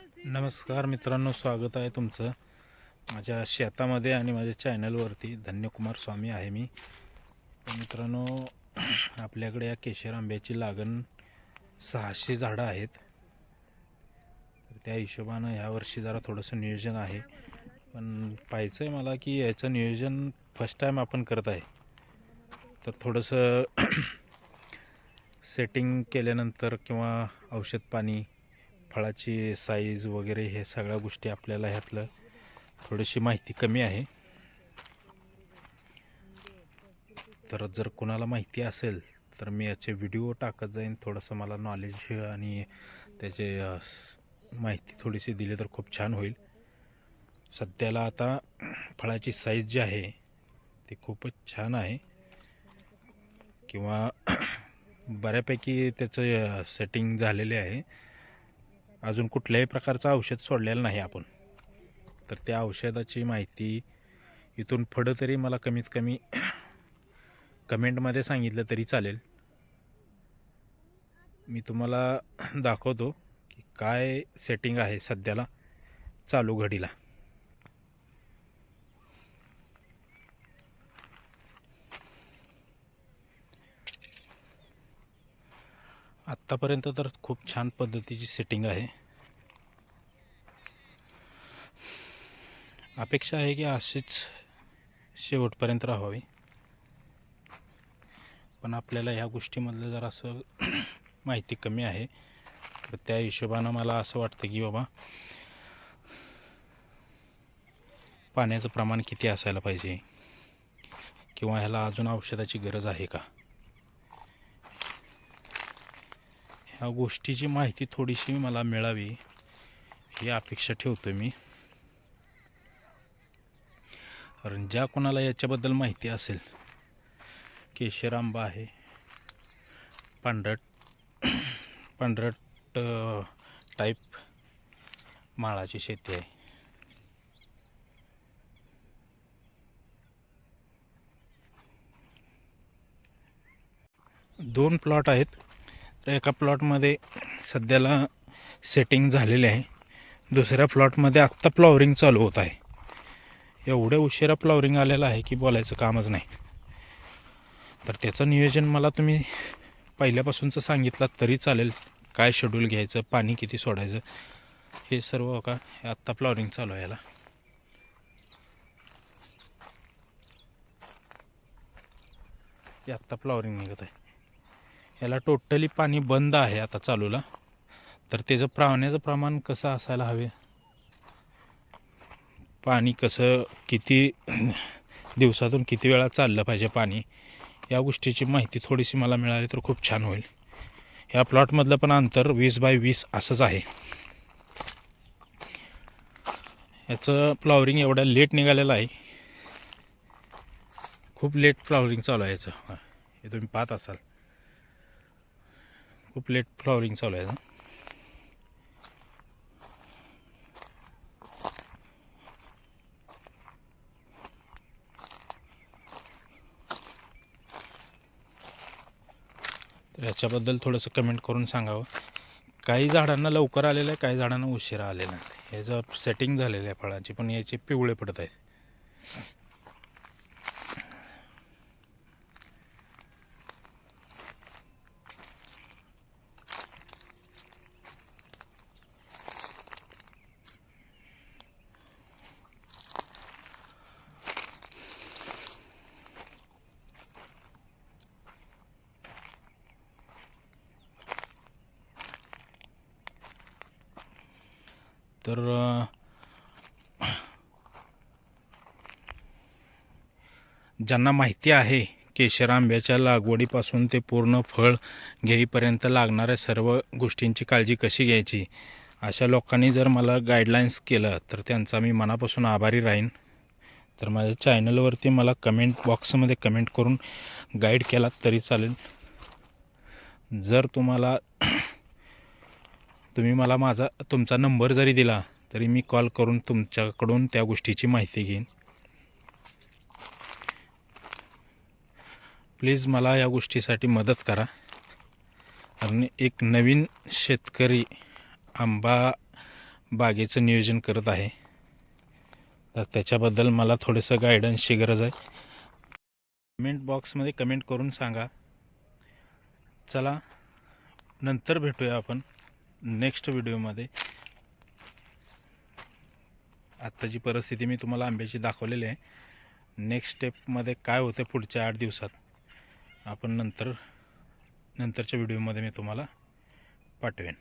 नमस्कार मित्रांनो स्वागत आहे तुमचं. माझ्या शेतामध्ये आणि माझ्या चॅनलवरती धन्यकुमार स्वामी आहे मी. मित्रांनो आपल्याकडे या केशर आंब्याची लागण सहाशे झाडं आहेत. तर त्या हिशोबानं ह्यावर्षी जरा थोडंसं नियोजन आहे. पण पाहायचं आहे मला की याचं नियोजन फर्स्ट टाईम आपण करत आहे. तर थोडंसं सेटिंग केल्यानंतर किंवा औषध पाणी फळाची साईज वगैरे हे सगळ्या गोष्टी आपल्याला ह्यातलं थोडीशी माहिती कमी आहे. तर जर कोणाला माहिती असेल तर मी याचे व्हिडिओ टाकत जाईन. थोडंसं मला नॉलेज आणि त्याचे माहिती थोडीशी दिली तर खूप छान होईल. सध्याला आता फळाची साईज जी आहे ती खूपच छान आहे. किंवा बऱ्यापैकी त्याचं सेटिंग झालेले आहे. अजून कुठल्याही प्रकारचं औषध सोडलेलं नाही आपण. तर त्या औषधाची माहिती इथून पुढं तरी मला कमीत कमी कमेंटमध्ये सांगितलं तरी चालेल. मी तुम्हाला दाखवतो की काय सेटिंग आहे सध्याला चालू घडीला. आत्तापर्यंत तर खूप छान पद्धतीची सेटिंग आहे. अपेक्षा आहे की अशीच शेवटपर्यंत राहावी. पण आपल्याला ह्या गोष्टीमधलं जर असं माहिती कमी आहे. तर त्या हिशोबानं मला असं वाटतं की बाबा पाण्याचं प्रमाण किती असायला पाहिजे? किंवा ह्याला अजून औषधाची गरज आहे का? ह्या गोष्टीची माहिती थोडीशी मला मिळावी ही अपेक्षा ठेवतो मी. कारण ज्या कोणाला याच्याबद्दल माहिती असेल केशर आंबा आहे. पांढरट पांढरट टाईप माळाची शेती आहे. दोन प्लॉट आहेत. तर एका प्लॉटमध्ये सध्याला सेटिंग झालेले आहे. दुसऱ्या प्लॉटमध्ये आत्ता फ्लॉवरिंग चालू होत आहे. एवढ्या उशिरा फ्लॉवरिंग आलेलं आहे की बोलायचं कामच नाही. तर त्याचं नियोजन मला तुम्ही पहिल्यापासूनचं सांगितलं तरी चालेल. काय शेड्यूल घ्यायचं पाणी किती सोडायचं हे सर्व का आत्ता फ्लॉवरिंग चालू आहे याला. हे आत्ता फ्लॉवरिंग निघत आहे. याला टोटली पाणी बंद आहे आता चालूला. तर त्याचं पाण्याचं प्रमाण कसं असायला हवे? पाणी कसं किती दिवसातून किती वेळा चाललं पाहिजे पाणी या गोष्टीची माहिती थोडीशी मला मिळाली तर खूप छान होईल. या प्लॉटमधलं पण अंतर वीस बाय वीस असंच आहे. याचं फ्लॉवरिंग एवढं लेट निघालेलं आहे. खूप लेट फ्लॉवरिंग चालू आहे याचं. हे तुम्ही पाहत असाल. खूप लेट फ्लॉवरिंग चालू आहे. याच्याबद्दल थोडंसं कमेंट करून सांगावं. काही झाडांना लवकर आलेलं आहे काही झाडांना उशिरा आलेला आहे ह्याचं सेटिंग झालेलं आहे फळांची पण याचे पिवळे पडत आहेत. तर ज्यांना माहिती आहे केशर आंब्याच्या लागवडीपासून ते पूर्ण फळ घेईपर्यंत लागणाऱ्या सर्व गोष्टींची काळजी कशी घ्यायची? अशा लोकांनी जर मला गाईडलाईन्स केलं तर त्यांचा मी मनापासून आभारी राहीन. तर माझ्या चॅनलवरती मला कमेंट बॉक्समध्ये कमेंट करून गाईड केलात तरी चालेल. जर तुम्हाला तुम्ही मला माझा तुमचा नंबर जरी दिला तरी मी कॉल करून तुमच्याकडून त्या गोष्टीची माहिती घेईन. प्लीज मला या गोष्टीसाठी मदत करा. कारण एक नवीन शेतकरी आंबा बागेचं नियोजन करत आहे. तर त्याच्याबद्दल मला थोडंसं गायडन्सची गरज आहे. कमेंट बॉक्समध्ये कमेंट करून सांगा. चला नंतर भेटूया आपण. नेक्स्ट व्हिडिओमध्ये. आत्ताची परिस्थिती मी तुम्हाला आंब्याची दाखवलेली आहे. नेक्स्ट स्टेपमध्ये काय होतं पुढच्या आठ दिवसात आपण नंतर नंतरच्या व्हिडिओमध्ये मी तुम्हाला पाठवेन.